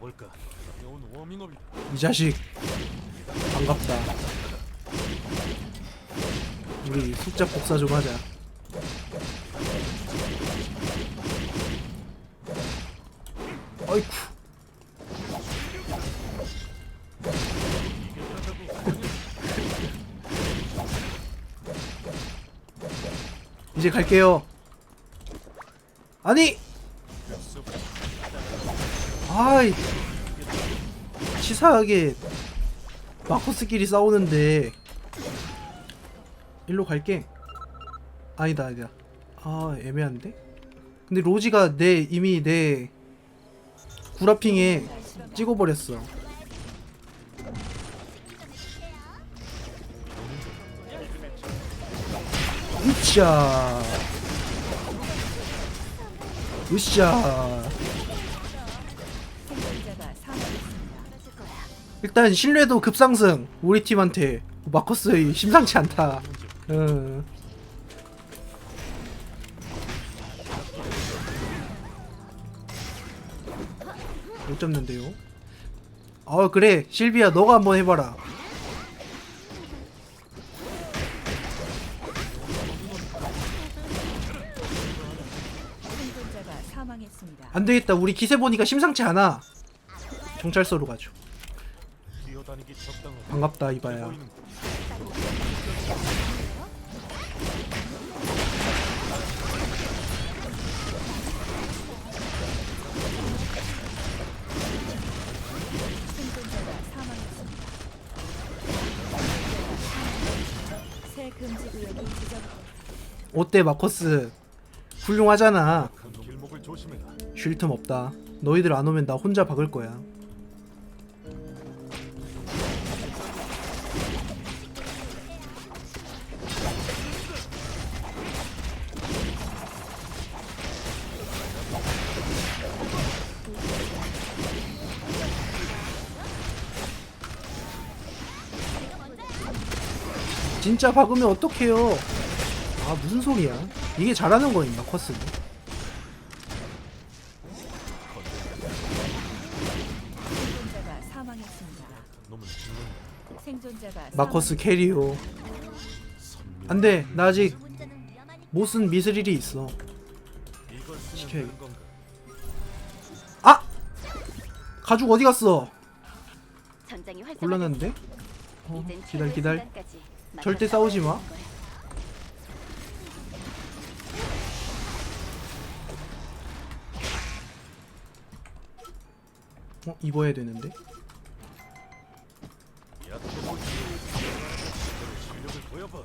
가볼까? 가벼운 워밍업이다. 이 자식. 반갑다. 우리 숙작 복사 좀 하자. 어이쿠. 이제 갈게요. 아니! 아이 치사하게 마커스끼리 싸우는데 일로 갈게. 아니다 아니다. 아 애매한데? 근데 로지가 내 이미 내 구라핑에 찍어버렸어. 으쌰. 으쌰 일단 신뢰도 급상승. 우리 팀한테 마커스 심상치 않다. 어. 못 잡는데요? 어 그래. 실비야 너가 한번 해봐라. 안되겠다. 우리 기세 보니까 심상치 않아. 경찰서로 가죠 반갑다 이봐야 보이는 생존자가 사망했습니다. 새 금지 구역이 지정. 어때 마커스 훌륭하잖아 큰 길목을 조심해라. 쉴 틈 없다 너희들 안 오면 나 혼자 박을 거야 진짜 박으면 어떡해요 아 무슨 소리야 이게 잘하는 거인가 커스는 생존자가 사망했습니다. 놈은 죽는다. 생존자가 마커스 캐리오 안돼 나 아직 못쓴 미스릴이 있어 시켜야겠- 건가? 아! 가죽 어디 갔어 전장이. 곤란한데? 어, 기다려 기다려 절대 싸우지 마. 어, 입어야 되는데 약해 보이지. 실력을 보여봐.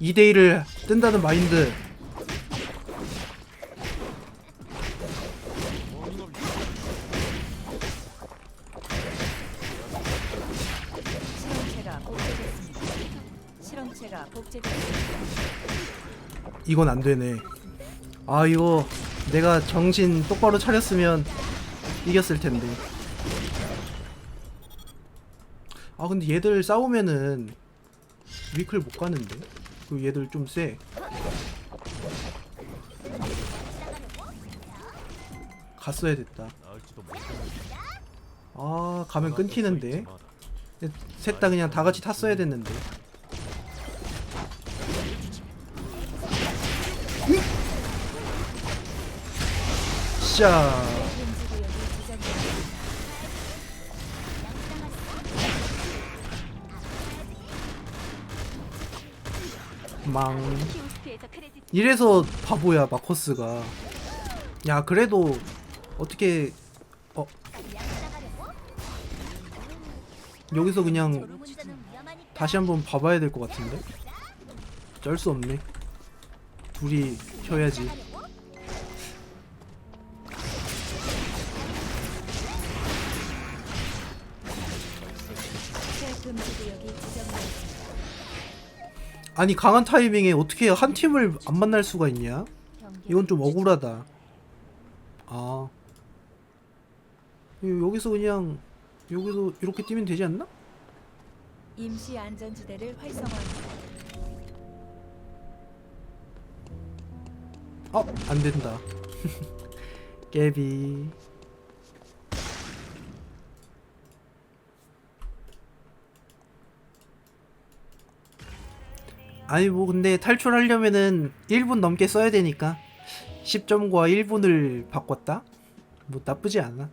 2대1을 뜬다는 마인드 이건 안 되네 아 이거 내가 정신 똑바로 차렸으면 이겼을 텐데 아 근데 얘들 싸우면은 위클 못 가는데 그 얘들 좀 세 갔어야 됐다. 아 가면 끊기는데 마라. 셋다 그냥 다 같이 탔어야 됐는데. 지정되었습니다. 망. 이래서 바보야 마커스가. 야 그래도 어떻게 어 여기서 그냥 다시 한번 봐봐야 될 것 같은데. 쩔 수 없네. 둘이 켜야지. 아니 강한 타이밍에 어떻게 한 팀을 안 만날 수가 있냐? 이건 좀 억울하다. 아 여- 여기서 그냥 여기서 이렇게 뛰면 되지 않나? 임시 안전지대를 활성화합니다. 어 안 된다 깨비 아니 뭐 근데 탈출하려면은 1분 넘게 써야 되니까 10점과 1분을 바꿨다? 뭐 나쁘지 않아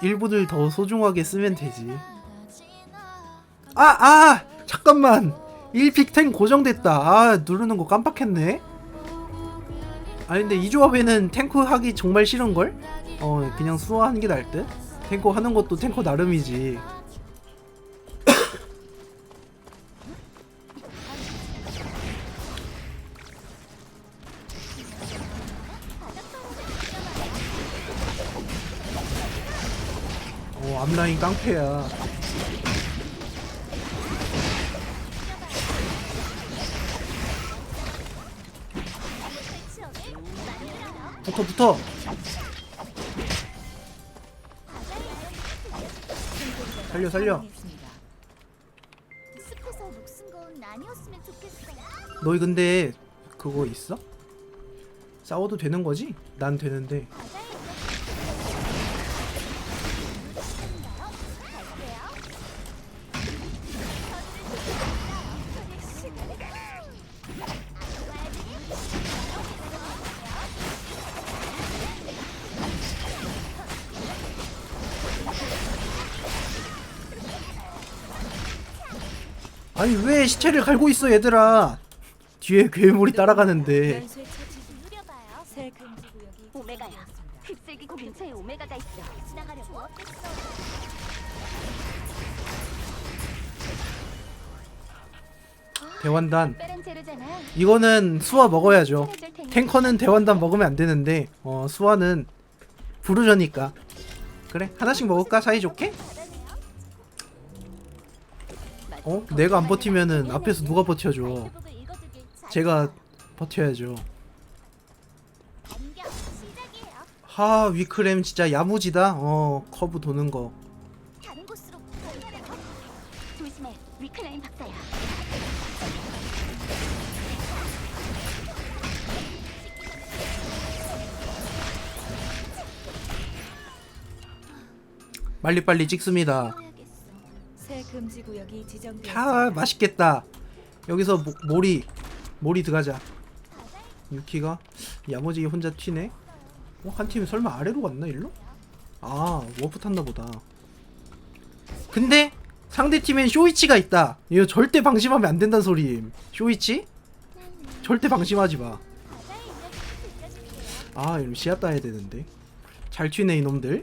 1분을 더 소중하게 쓰면 되지 아! 아! 잠깐만 1픽 탱 고정됐다 아 누르는 거 깜빡했네 아니 근데 이 조합에는 탱커 하기 정말 싫은걸? 어 그냥 수호하는 게 나을 듯? 탱커 하는 것도 탱커 나름이지 깡패야 붙어 붙어 살려 살려. 너희 근데 그거 있어? 싸워도 되는 거지? 난 되는데 왜 시체를 갈고 있어 얘들아 뒤에 괴물이 따라가는데 연쇄 처치 중. 누려봐요. 새 금지 구역이 오메가야. 지정되었습니다. 흡슬기 근처에 오메가가 있어. 지나가려고 어땠어? 대환단 특별한 재료잖아. 이거는 수화 먹어야죠 탱커는 대환단 먹으면 안 되는데 어 수화는 부르저니까 그래 하나씩 먹을까 사이좋게? 어? 내가 안 버티면은 앞에서 누가 버텨줘 제가 버텨야죠. 하 위크램 진짜 야무지다 어 커브 도는 거. 빨리빨리 찍습니다 금지 구역이 지정되었습니다. 캬 맛있겠다 여기서 모, 모리 모리 들어가자 유키가 야무지게 혼자 튀네 어? 한 팀이 설마 아래로 갔나 일로? 아 워프 탔나 보다 근데 상대 팀엔 쇼이치가 있다 이거 절대 방심하면 안 된다는 소리임 쇼이치? 절대 방심하지. 마아 이러면 씨앗 따야 되는데 잘 튀네 이놈들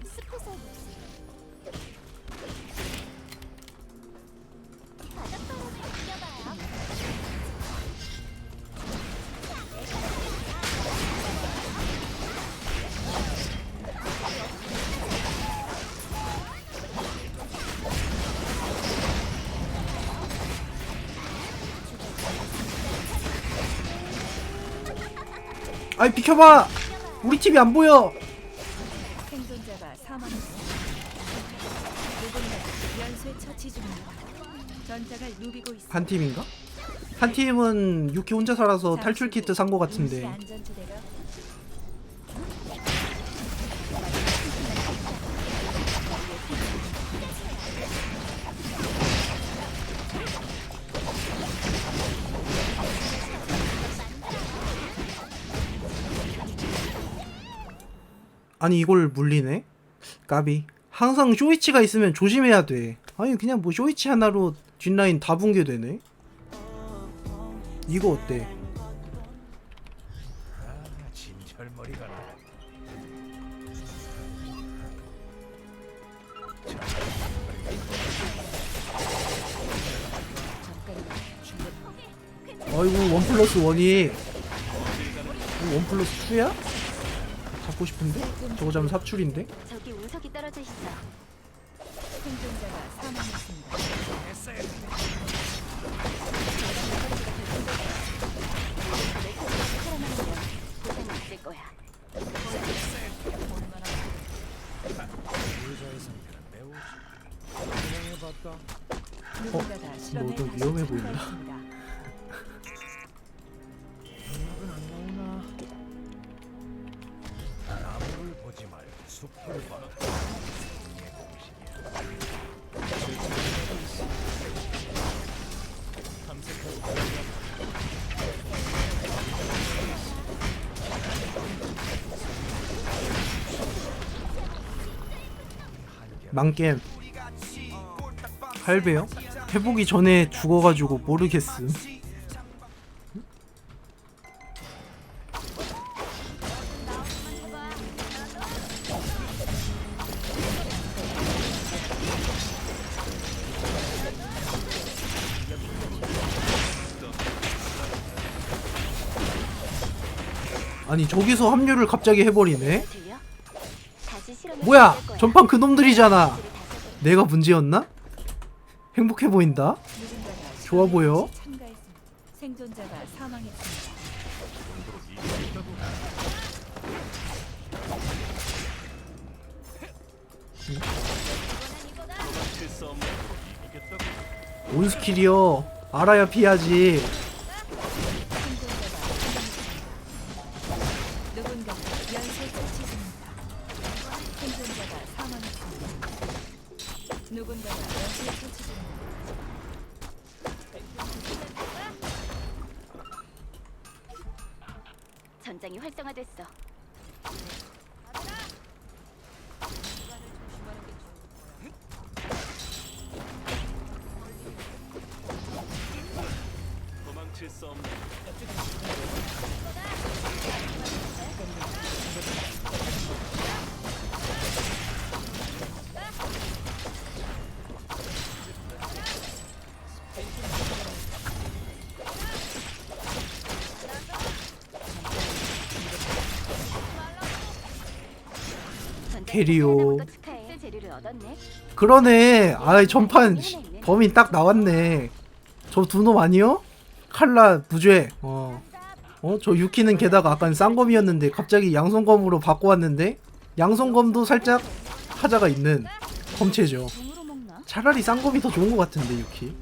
아이 비켜봐 우리 팀이 안 보여 생존자가 사망했습니다. 누군가 연쇄 처치 중입니다. 전장을 누비고 있습니다. 한 팀인가? 한 팀은 유키 혼자 살아서 탈출 키트 산 거 같은데 안전지대가 아니 이걸 물리네? 까비 항상 쇼이치가 있으면 조심해야 돼 아니 그냥 뭐 쇼이치 하나로 뒷라인 다 붕괴되네 이거 어때? 아. 아이고 원 플러스 원이 원 플러스 투야? 잡고 싶은데? 저거 잡으면 삽출인데? 저기 운석이 떨어져 있어. 생존자가 사망했습니다. 살아남으면 보상 없을 거야. 의자의 상태는 매우 진행해봤다. 누군가가 실험에 너 다시 위험해 보인다. 망겜. 할배요? 해보기 전에 죽어가지고 모르겠음. 아니 저기서 합류를 갑자기 해버리네 뭐야. 전판 그놈들이잖아. 내가 문제였나? 행복해 보인다 좋아 보여. 온 스킬이요 알아야 피하지 캐리오. 그러네 아이 전판 씨, 범인 딱 나왔네 저 두 놈 아니요? 칼라 무죄 어. 어? 저 유키는 게다가 아까 쌍검이었는데 갑자기 양손검으로 바꿔왔는데 양손검도 살짝 하자가 있는 검체죠? 차라리 쌍검이 더 좋은 것 같은데 유키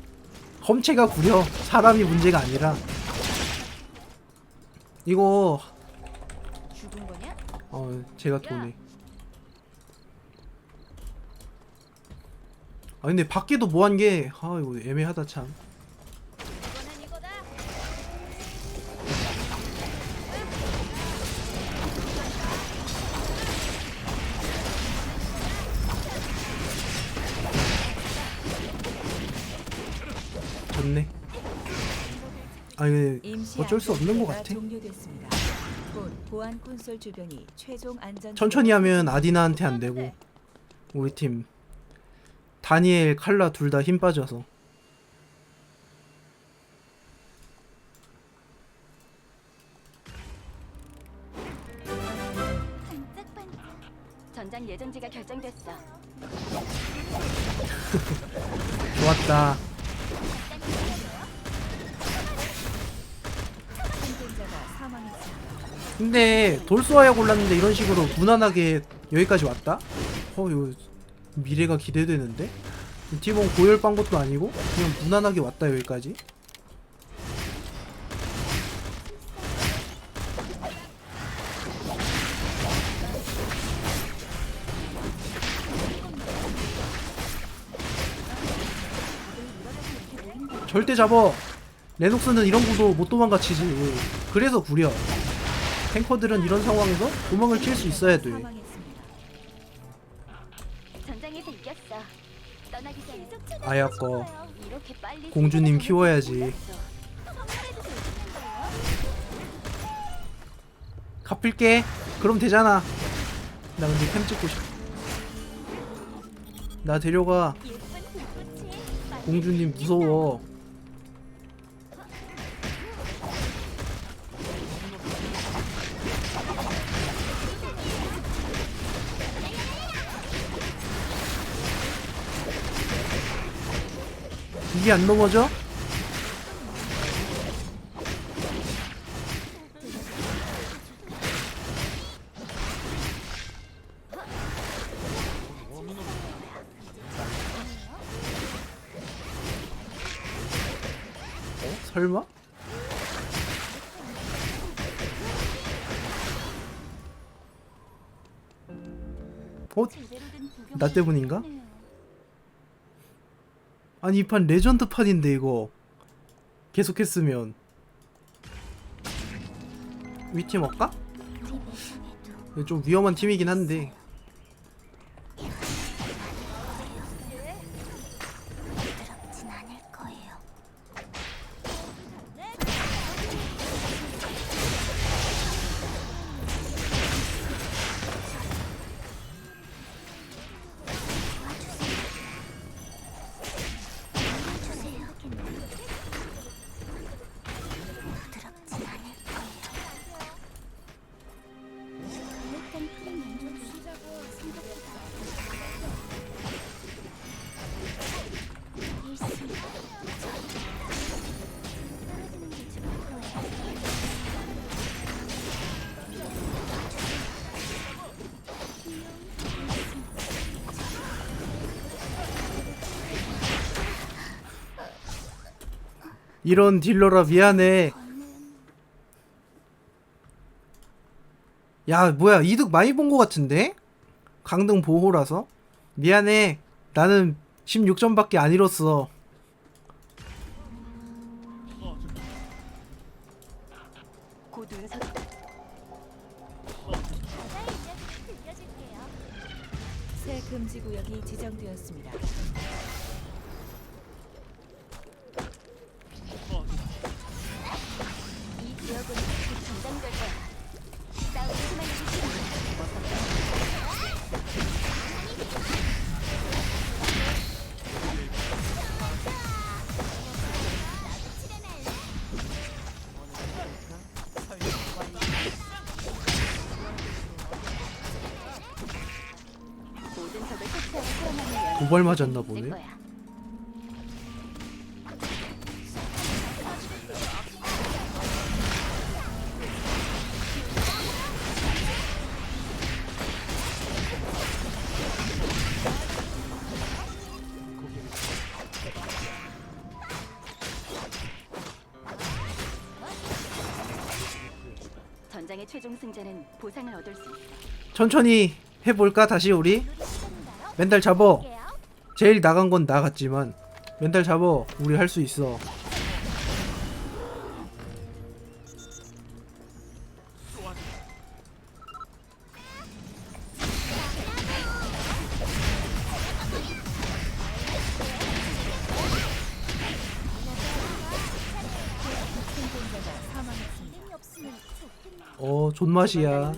검체가 구려 사람이 문제가 아니라 이거? 어 제가 돈에 아 근데 밖에도 뭐 한 게 아 이거 애매하다 참 이거다. 좋네 아 이게 임시 어쩔 수 없는 것 같아 종료됐습니다. 곧 보안 콘솔 주변이 최종 안전 천천히 하면 아디나한테 안 되고 우리 팀 다니엘 칼라 둘 다 힘 빠져서 반짝반짝. 전장 예정지가 결정됐어. 좋았다 생존자가 사망했습니다. 근데 돌쏘아야 골랐는데 이런 식으로 무난하게 여기까지 왔다? 어 이거 미래가 기대되는데? 팀원 고열 빤 것도 아니고 그냥 무난하게 왔다 여기까지? 절대 잡어. 레녹스는 이런 구도 못 도망가치지. 그래서 구려. 탱커들은 이런 상황에서 도망을 칠 수 있어야 돼 아보고 아야 거 싶어요. 이렇게 빨리 공주님 키워야지. 갚을게. 그럼 되잖아. 나 근데 템 찍고 싶어. 나 데려가. 공주님 무서워 이게 안 넘어져? 어? 설마? 어? 나 때문인가? 아니 이 판 레전드 판인데 이거. 계속했으면. 위팀 할까? 좀 위험한 팀이긴 한데 이런 딜러라 미안해. 야 뭐야 이득 많이 본거 같은데? 강등 보호라서? 미안해. 나는 16점밖에 안 잃었어. 도발 맞았나 보네. 거야. 전장의 최종 승자는 보상을 얻을 수 있어. 천천히 해볼까 다시 우리? 멘탈 잡어. 제일 나간 건나 같지만 멘탈 잡어. 우리 할 수 있어. 어 존맛이야.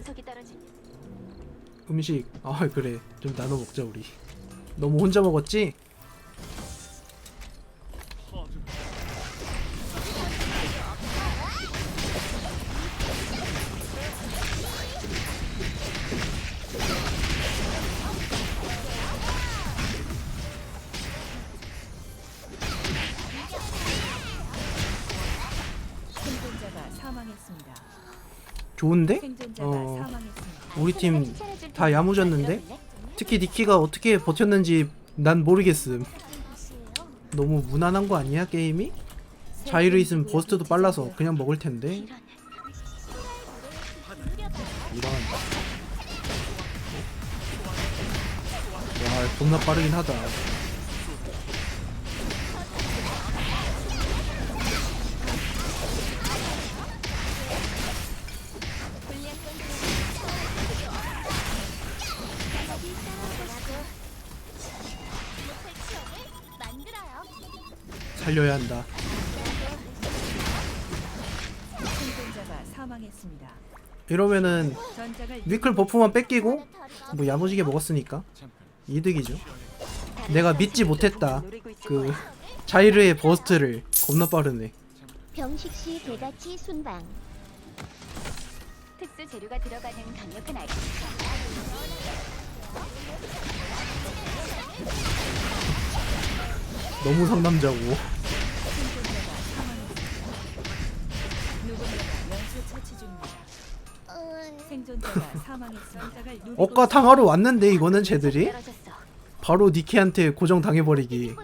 음식. 아 그래 좀 나눠 먹자 우리. 너무 혼자 먹었지? 좋은데? 어. 우리 팀 다 야무졌는데? 특히 니키가 어떻게 버텼는지 난 모르겠음. 너무 무난한 거 아니야 게임이? 자이르 있으면 버스트도 빨라서 그냥 먹을 텐데. 이런. 와 겁나 빠르긴 하다. 살려야 한다. 생존자가 사망했습니다. 이러면은 전장을 위클 버프만 뺏기고 뭐 야무지게 먹었으니까 이득이죠. 내가 믿지 못했다. 그 자이르의 버스트를 겁나 빠르네. 병식시 대가치 순방. 특수 재료가 들어가는 강력한 아이템. 너무 상남자고. 억가 탕하러 왔는데 이거는 쟤들이. 바로 니키한테 고정 당해버리기.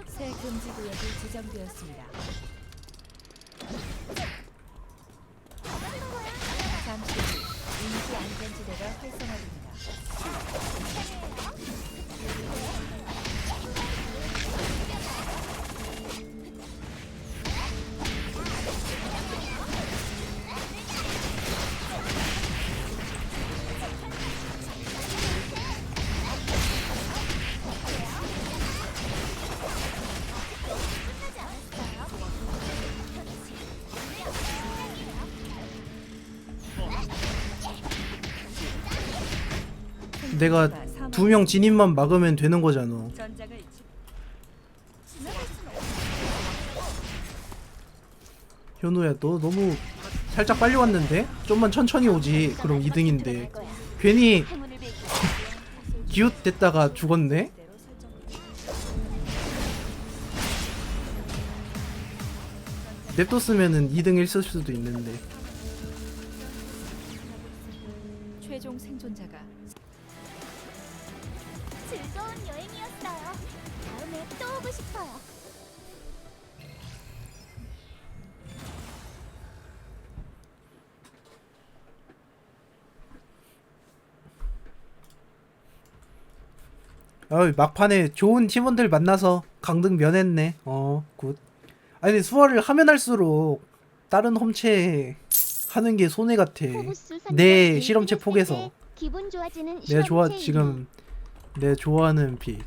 내가 두 명 진입만 막으면 되는 거잖아. 현우야 너 너무 살짝 빨리 왔는데? 좀만 천천히 오지. 그럼 2등인데. 괜히. 기웃 됐다가 죽었네? 냅뒀으면은 2등 1쓸 수도 있는데. 최종 생존자가 즐거운 여행이었어요. 다음에 또 오고 싶어요. 어 막판에 좋은 팀원들 만나서 강등 면했네. 어, 굿. 아니 수화를 하면 할수록 다른 홈체 하는 게 손해 같아. 내 네, 실험체 그 폭에서. 기분 좋아지는 내가 좋아 지금 내 좋아하는 픽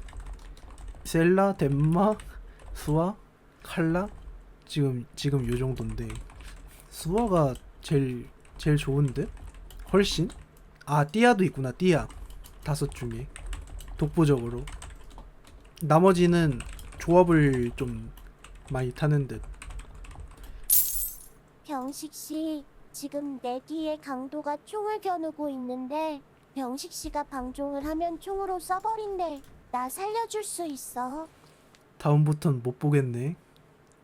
셀라 덴마 수아 칼라? 지금 지금 요 정도인데. 수아가 제일 제일 좋은데? 훨씬? 아 띠아도 있구나 띠아. 다섯 중에. 독보적으로. 나머지는 조합을 좀 많이 타는 듯. 병식 씨, 지금 내 뒤에 강도가 총을 겨누고 있는데 병식 씨가 방종을 하면 총으로 쏴버린대. 나 살려줄 수 있어? 다음부턴 못 보겠네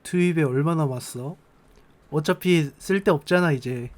투입에 얼마 남았어 어차피 쓸데 없잖아 이제